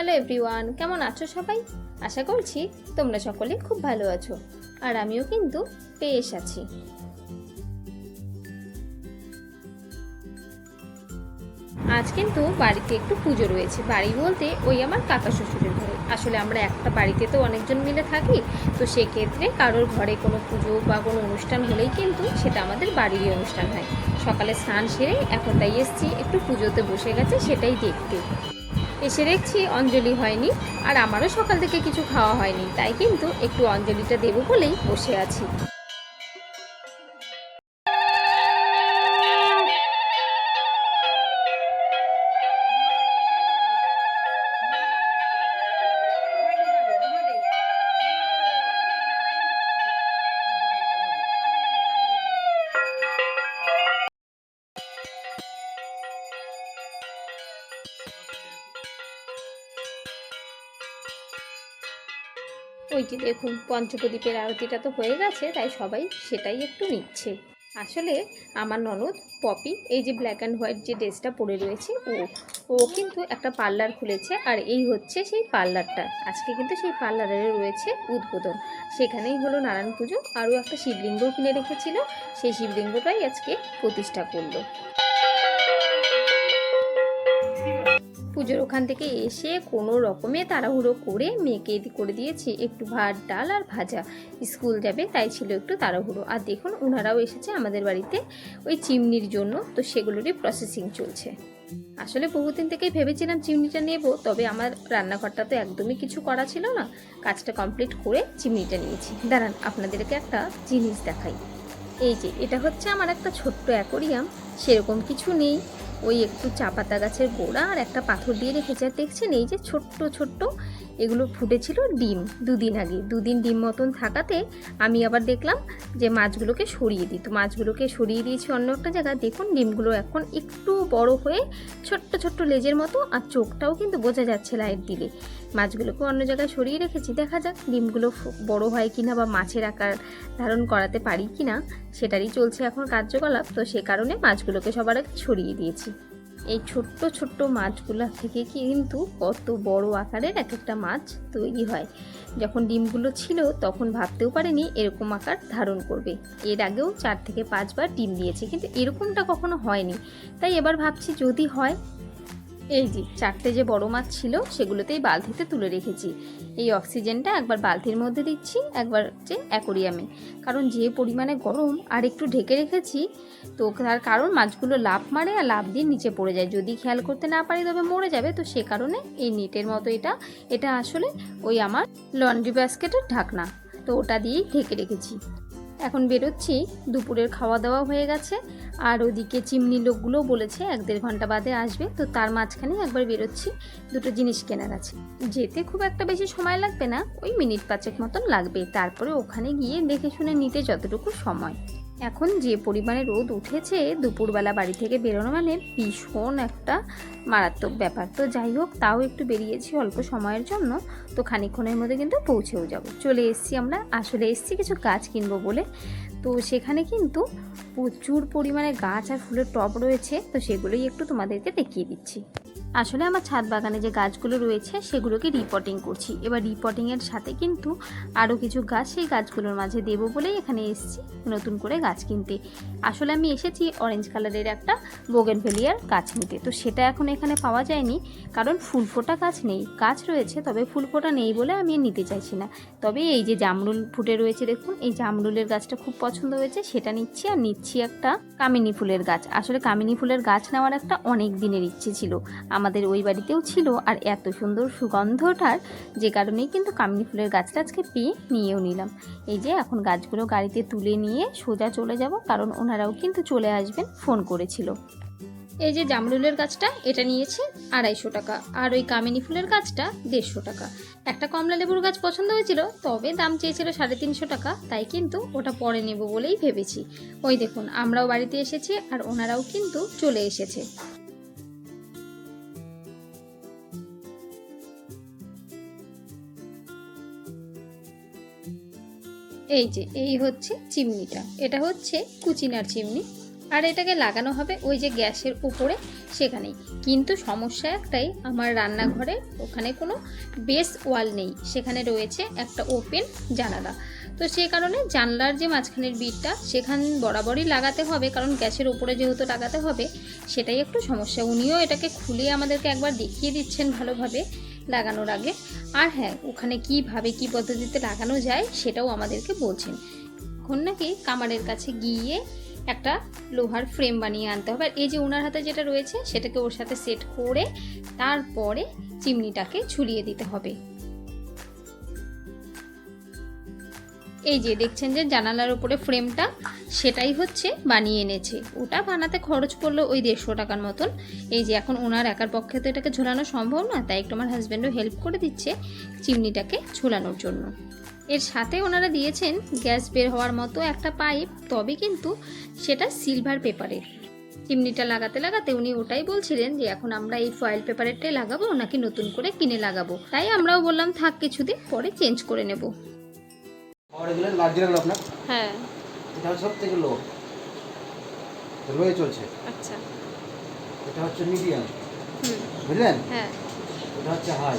Hello everyone কেমন আছো সবাই? আশা করছি তোমরা সকলে খুব ভালো আছো, আর আমিও কিন্তু বেশ আছি। আজ কিন্তু বাড়িতে একটু পুজো রয়েছে। বাড়ি বলতে ওই আমার কাকা শ্বশুরের ঘরে। আসলে আমরা একটা বাড়িতে তো অনেকজন মিলে থাকি, তো সেক্ষেত্রে কারোর ঘরে কোনো পুজো বা কোনো অনুষ্ঠান হলেই কিন্তু সেটা আমাদের বাড়িরই অনুষ্ঠান হয়। সকালে স্নান সেরে এখন তাই এসছি, একটু পুজোতে বসে গেছে, সেটাই দেখতে। এসে দেখছি অঞ্জলি হয়নি, আর আমারও সকাল থেকে কিছু খাওয়া হয়নি, তাই কিন্তু একটু অঞ্জলিটা দেবো বলেই বসে আছি। ওই যে দেখুন, পঞ্চপ্রদীপের আরতিটা তো হয়ে গেছে, তাই সবাই সেটাই একটু নিচ্ছে। আসলে আমার ননদ পপি, এই যে ব্ল্যাক অ্যান্ড হোয়াইট যে ড্রেসটা পরে রয়েছে, ও ও কিন্তু একটা পার্লার খুলেছে, আর এই হচ্ছে সেই পার্লারটা। আজকে কিন্তু সেই পার্লারের রয়েছে উদ্বোধন। সেখানেই হলো নারায়ণ পুজো, আরও একটা শিবলিঙ্গ কিনে রেখেছিল, সেই শিবলিঙ্গটাই আজকে প্রতিষ্ঠা করল। পুজোর ওখান থেকে এসে কোনো রকমে তাড়াহুড়ো করে মেয়েকে করে দিয়েছি। একটু ভাত, ডাল আর ভাজা। স্কুল যাবে, তাই ছিল একটু তাড়াহুড়ো। আর দেখুন, ওনারাও এসেছে আমাদের বাড়িতে ওই চিমনির জন্য। তো সেগুলোরই প্রসেসিং চলছে। আসলে বহুদিন থেকেই ভেবেছিলাম চিমনিটা নেব, তবে আমার রান্নাঘরটা তো একদমই কিছু করা ছিল না। কাজটা কমপ্লিট করে চিমনিটা নিয়েছি। দাঁড়ান, আপনাদেরকে একটা জিনিস দেখাই। এই যে, এটা হচ্ছে আমার একটা ছোট্ট অ্যাকোরিয়াম। সেরকম কিছু নেই। ওই একটু চা পাতা গাছের গোড়া আর একটা পাথর দিয়ে রেখেছে। আর দেখছেন এই যে ছোট্ট ছোট্ট এগুলো ফুটেছিল ডিম দুদিন আগে। দুদিন ডিম মতন থাকাতে আমি আবার দেখলাম যে মাছগুলোকে সরিয়ে দিই। তো মাছগুলোকে সরিয়ে দিয়েছি অন্য একটা জায়গায়। দেখুন ডিমগুলো এখন একটু বড় হয়ে ছোট্ট ছোট্ট লেজের মতো আর চোখটাও কিন্তু বোঝা যাচ্ছে লাইট দিলে। মাছগুলোকে অন্য জায়গায় সরিয়ে রেখেছি। দেখা যাক ডিমগুলো বড় হয় কিনা বা মাছের আকার ধারণ করাতে পারি কিনা, সেটারই চলছে এখন কার্যকলাপ। তো সে কারণে মাছগুলোকে সবার আগে সরিয়ে দিয়েছি। এই ছোট্ট ছোট্ট মাছগুলো থেকে কিন্তু কত বড় আকারের এক একটা মাছ তৈরি হয়। যখন ডিমগুলো ছিল তখন ভাবতেও পারেনি এরকম আকার ধারণ করবে। এর আগেও চার থেকে পাঁচবার ডিম দিয়েছে, কিন্তু এরকমটা কখনো হয়নি। তাই এবার ভাবছি যদি হয় এই যে, চারটে যে বড় মাছ ছিল, সেগুলোতেই বালতিতে তুলে রেখেছি। এই অক্সিজেনটা একবার বালতির মধ্যে দিচ্ছি, একবার হচ্ছে অ্যাকোরিয়ামে। কারণ যে পরিমাণে গরম আর একটু ঢেকে রেখেছি, তো তার কারণ মাছগুলো লাভ মারে আর লাভ দিয়ে নিচে পড়ে যায়। যদি খেয়াল করতে না পারি, তবে মরে যাবে। তো সে কারণে এই নেটের মতো এটা এটা আসলে ওই আমার লন্ড্রি বাস্কেটের ঢাকনা। তো ওটা দিয়েই ঢেকে রেখেছি। এখন বেরোচ্ছি, দুপুরের খাওয়া দাওয়া হয়ে গেছে। আর ওদিকে চিমনি লোকগুলো বলেছে এক দেড় ঘণ্টা বাদে আসবে। তো তার মাঝখানে একবার বেরোচ্ছি, দুটো জিনিস কেনার আছে। যেতে খুব একটা বেশি সময় লাগবে না, ওই মিনিট পাঁচেক মতন লাগবে। তারপরে ওখানে গিয়ে দেখে শুনে নিতে যতটুকু সময়। এখন যে পরিমাণে রোদ উঠেছে, দুপুরবেলা বাড়ি থেকে বেরোনো মানে ভীষণ একটা মারাত্মক ব্যাপার। তো যাই হোক, তাও একটু বেরিয়েছি অল্প সময়ের জন্য। তো খানিকক্ষণের মধ্যে কিন্তু পৌঁছেও যাব। চলে এসেছি আমরা, আসলে এসেছি কিছু গাছ কিনবো বলে। তো সেখানে কিন্তু প্রচুর পরিমাণে গাছ আর ফুলের টব রয়েছে, তো সেগুলোই একটু তোমাদেরকে দেখিয়ে দিচ্ছি। আসলে আমার ছাদ বাগানে যে গাছগুলো রয়েছে সেগুলোকে রিপোর্টিং করছি। এবার রিপোর্টিংয়ের সাথে কিন্তু আরও কিছু গাছ সেই গাছগুলোর মাঝে দেবো বলেই এখানে এসেছি, নতুন করে গাছ কিনতে। আসলে আমি এসেছি অরেঞ্জ কালারের একটা বোগেনভেলিয়ার গাছ নিতে। তো সেটা এখন এখানে পাওয়া যায়নি, কারণ ফুল ফোটা গাছ নেই। গাছ রয়েছে, তবে ফুল ফোটা নেই বলে আমি নিতে চাইছি না। তবে এই যে জামরুল ফুটে রয়েছে দেখুন, এই জামরুলের গাছটা খুব পছন্দ হয়েছে। সেটা নিচ্ছি আর নিচ্ছি একটা কামিনী ফুলের গাছ। আসলে কামিনী ফুলের গাছ নেওয়ার একটা অনেক দিনের ইচ্ছে ছিল। আমাদের ওই বাড়িতেও ছিল আর এত সুন্দর সুগন্ধটার যে কারণেই কিন্তু কামিনী ফুলের গাছটা আজকে পেয়ে নিয়েও নিলাম। এই যে এখন গাছগুলো গাড়িতে তুলে নিয়ে সোজা চলে যাব, কারণ ওনারাও কিন্তু চলে আসবেন, ফোন করেছিল। এই যে জামরুলের গাছটা, এটা নিয়েছে আড়াইশো টাকা। আর ওই কামিনী ফুলের গাছটা দেড়শো টাকা। একটা কমলা লেবুর গাছ পছন্দ হয়েছিল, তবে দাম চেয়েছিল সাড়ে তিনশো টাকা, তাই কিন্তু ওটা পরে নেব বলেই ভেবেছি। ওই দেখুন, আমরাও বাড়িতে এসেছি আর ওনারাও কিন্তু চলে এসেছে। এই যে, এই হচ্ছে চিমনিটা। এটা হচ্ছে কুচিনার চিমনি। আর এটাকে লাগানো হবে ওই যে গ্যাসের উপরে সেখানেই। কিন্তু সমস্যা একটাই, আমার রান্নাঘরে ওখানে কোনো বেস ওয়াল নেই। সেখানে রয়েছে একটা ওপেন জানালা। তো সেই কারণে জানলার যে মাঝখানের বিটটা সেখান বরাবরই লাগাতে হবে। কারণ গ্যাসের উপরে যেহেতু লাগাতে হবে, সেটাই একটু সমস্যা। উনিও এটাকে খুলে আমাদেরকে একবার দেখিয়ে দিচ্ছেন ভালোভাবে। লাগানোর আগে। আর হ্যাঁ ওখানে কীভাবে কী পদ্ধতিতে লাগানো যায় সেটাও আমাদেরকে বলছেন। এখন নাকি কামারের কাছে গিয়ে একটা লোহার ফ্রেম বানিয়ে আনতে হবে। আর এই যে ওনার হাতে যেটা রয়েছে, সেটাকে ওর সাথে সেট করে তারপরে চিমনিটাকে ঝুলিয়ে দিতে হবে। এই যে দেখছেন যে জানালার উপরে ফ্রেমটা, সেটাই হচ্ছে বানিয়ে এনেছে। ওটা বানাতে খরচ পড়ল ওই দেড়শো টাকার মতন। এই যে এখন ওনার একার পক্ষে তো এটাকে ঝোলানো সম্ভব না, তাই একটু আমার হাজব্যান্ডও হেল্প করে দিচ্ছে চিমনিটাকে ঝোলানোর জন্য। এর সাথে ওনারা দিয়েছেন গ্যাস বের হওয়ার মতো একটা পাইপ, তবে কিন্তু সেটা সিলভার পেপারের। চিমনিটা লাগাতে লাগাতে উনি ওটাই বলছিলেন যে, এখন আমরা এই ফয়েল পেপারেরটাই লাগাবো নাকি নতুন করে কিনে লাগাবো? তাই আমরাও বললাম, থাক কিছুদিন পরে চেঞ্জ করে নেব। লার্জ আপনার? হ্যাঁ। এটা হচ্ছে সব থেকে লো লোয়ে চলছে। আচ্ছা। এটা হচ্ছে মিডিয়াম হুম। বুঝলেন? হ্যাঁ। এটা হচ্ছে হাই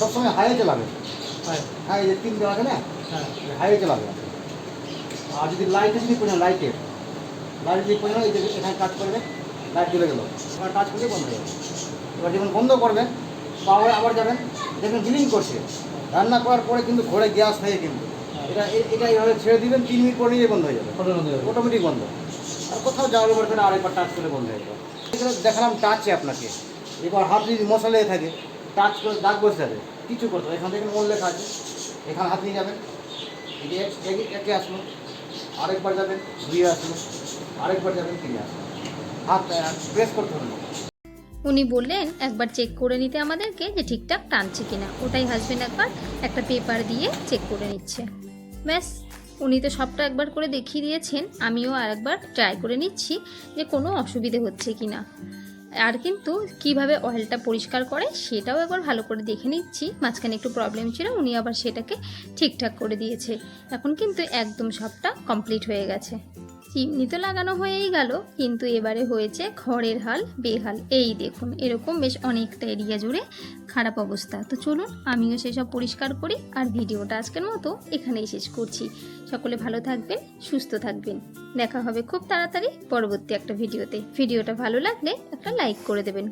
সবসময় হাইয়ে চালাবে। হাই যে তিন দেওয়া আছে না? হাইয়ে চালাবে। আর যদি লাইটে যদি পড়ে লাইটে লাইট যদি পড়ে এই যে এখানে কাজ করবে লাইট জ্বলে গেল। এবার কাজ করলে বন্ধ হয়ে যাবে। এবার যখন বন্ধ করবেন পাওয়ার আবার যাবেন দেখবেন বিলিং করছে। রান্না করার পরে কিন্তু ঘরে গ্যাস থাকে কিন্তু। এটা এটা এইভাবে ছেড়ে দিবেন তিন মিনিট পরে নিজে বন্ধ হয়ে যাবে। অটোমেটিক বন্ধ। আর কোথাও যাওয়ার পরে তাহলে আরেকবার টাচ করে বন্ধ হয়ে যাবে। এগুলো দেখালাম টাচে আপনাকে। এবার হাত যদি মশলা থাকে টাচ করে দাগ বসে যাবে। কিছু করতে হবে। এখান থেকে মন লেখা আছে। এখানে হাত নিয়ে যাবেন। একে আসলো। আরেকবার যাবেন দুই আসলো। আরেকবার যাবেন তিনে আসলো। হাত প্রেস করতে হবে উনি বললেন একবার চেক করে নিতে আমাদেরকে যে ঠিকঠাক টানছে কিনা। ওটাই হাজবেন্ড একবার একটা পেপার দিয়ে চেক করে নিচ্ছে। ব্যাস, উনি তো সবটা একবার করে দেখিয়ে দিয়েছেন, আমিও আর একবার ট্রাই করে নিচ্ছি যে কোনো অসুবিধে হচ্ছে কি না আর কিন্তু কীভাবে অয়েলটা পরিষ্কার করে সেটাও একবার ভালো করে দেখে নিচ্ছি, মাঝখানে একটু প্রবলেম ছিল, উনি আবার সেটাকে ঠিকঠাক করে দিয়েছে। এখন কিন্তু একদম সবটা কমপ্লিট হয়ে গেছে। চিমনি তো লাগানো হয়েই গেল, কিন্তু এবারে হয়েছে খড়ের হাল, বেহাল। এই দেখুন, এরকম বেশ অনেকটা এরিয়া জুড়ে খারাপ অবস্থা। তো চলুন, আমিও সেসব পরিষ্কার করি আর ভিডিওটা আজকের মতো এখানেই শেষ করছি। সকলে ভালো থাকবেন, সুস্থ থাকবেন। দেখা হবে খুব তাড়াতাড়ি পরবর্তী একটা ভিডিওতে। ভিডিওটা ভালো লাগলে একটা লাইক করে দেবেন।